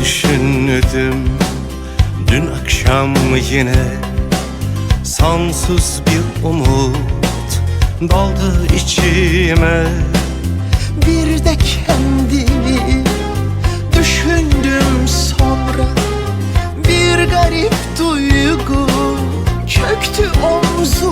düşündüm. Dün akşam yine Sonsuz bir umut Doldu içime. Bir de kendimi düşündüm sonra. Bir garip duygu çöktü omzuma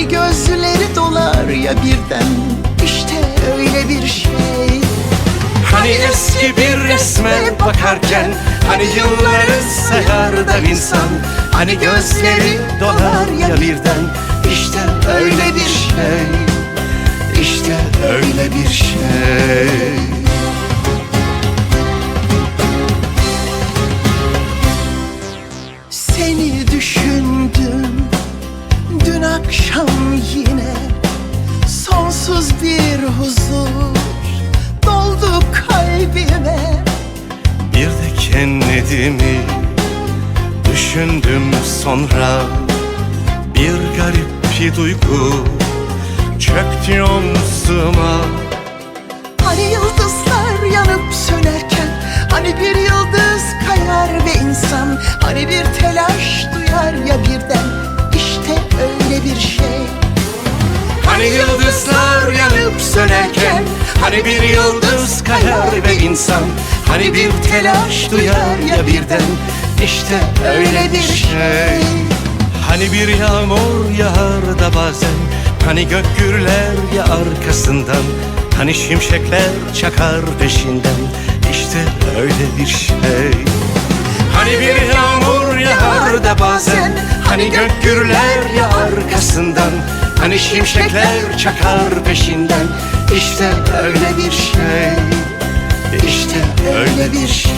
Hani gözleri dolar ya birden. İşte öyle bir şey. Hani eski bir resme bakarken Hani yılları sayar da insan. Hani gözleri dolar ya birden. İşte öyle bir şey. İşte öyle bir şey. Seni düşündüm Sonsuz bir huzur doldu kalbime. Bir de kendimi düşündüm sonra. Bir garip bir duygu çöktü omzuma. Hani yıldızlar yanıp sönerken Hani bir yıldız kayar ve insan Hani bir telaş duyar ya birden. İşte öyle bir şey. Hani yıldızlar yanıp sönerken Hani bir yıldız kayar ve insan Hani bir telaş duyar ya birden. İşte öyle bir şey. Hani bir yağmur yağar da bazen Hani gök gürler ya arkasından Hani şimşekler çakar peşinden. İşte öyle bir şey. Hani bir yağmur yağar da bazen Hani gök gürler ya arkasından Hani şimşekler çakar peşinden. İşte öyle bir şey. İşte öyle bir şey.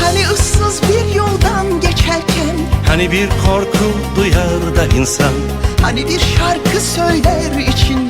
Hani ıssız bir yoldan geçerken. Hani bir korku duyar da insan. Hani bir şarkı söyler içinden. İşte